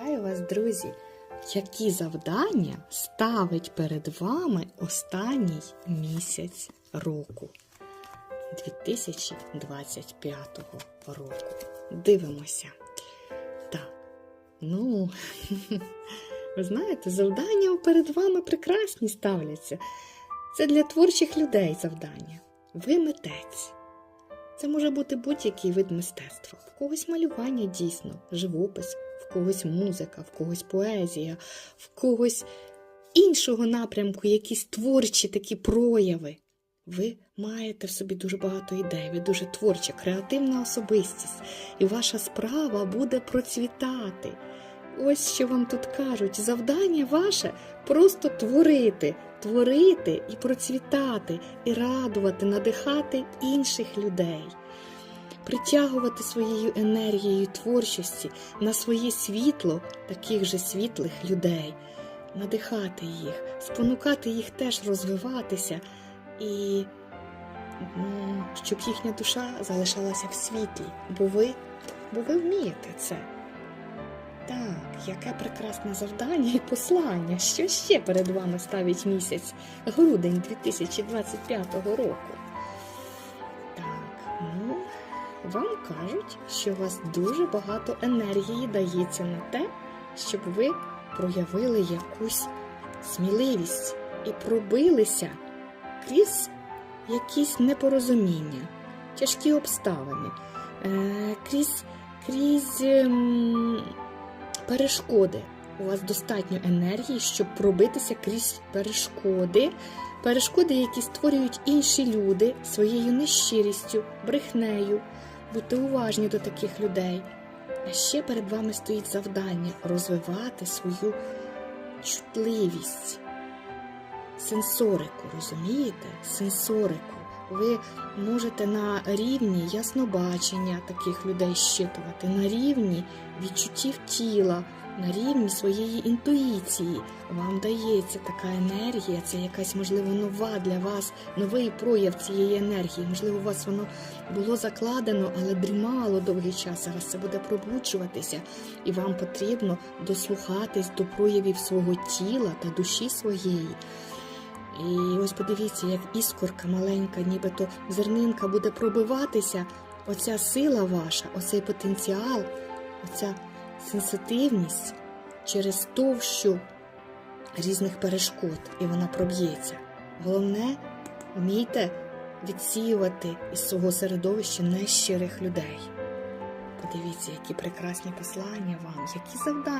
Вітаю вас, друзі! Які завдання ставить перед вами останній місяць року 2025 року? Дивимося. Так, ну, ви знаєте, завдання перед вами прекрасні ставляться. Це для творчих людей завдання. Ви митець. Це може бути будь-який вид мистецтва. В когось малювання дійсно, живопис, в когось музика, в когось поезія, в когось іншого напрямку, якісь творчі такі прояви. Ви маєте в собі дуже багато ідей, ви дуже творча, креативна особистість, і ваша справа буде процвітати. Ось що вам тут кажуть: завдання ваше просто творити, творити і процвітати, і радувати, надихати інших людей, притягувати своєю енергією творчості на своє світло таких же світлих людей, надихати їх, спонукати їх теж розвиватися і щоб їхня душа залишалася в світлі, бо ви, бо ви вмієте це. Так, яке прекрасне завдання і послання. Що ще перед вами ставить місяць грудень 2025 року? Вам кажуть, що у вас дуже багато енергії дається на те, щоб ви проявили якусь сміливість і пробилися крізь якісь непорозуміння, тяжкі обставини, е, крізь, крізь ем, перешкоди. У вас достатньо енергії, щоб пробитися крізь перешкоди, перешкоди, які створюють інші люди своєю нещирістю, брехнею. Будьте уважні до таких людей. А ще перед вами стоїть завдання розвивати свою чутливість, сенсорику, розумієте? Сенсорику. Ви можете на рівні яснобачення таких людей щитувати, на рівні відчуттів тіла, на рівні своєї інтуїції. Вам дається така енергія, це якась, можливо, нова для вас, новий прояв цієї енергії. Можливо, у вас воно було закладено, але дрімало довгий час. Зараз це буде пробуджуватися, і вам потрібно дослухатись до проявів свого тіла та душі своєї. І ось подивіться, як іскорка маленька, нібито зернинка буде пробиватися. Оця сила ваша, оцей потенціал, оця сенситивність через товщу різних перешкод, і вона проб'ється. Головне, вмійте відсіювати із свого середовища нещирих людей. Подивіться, які прекрасні послання вам, які завдання.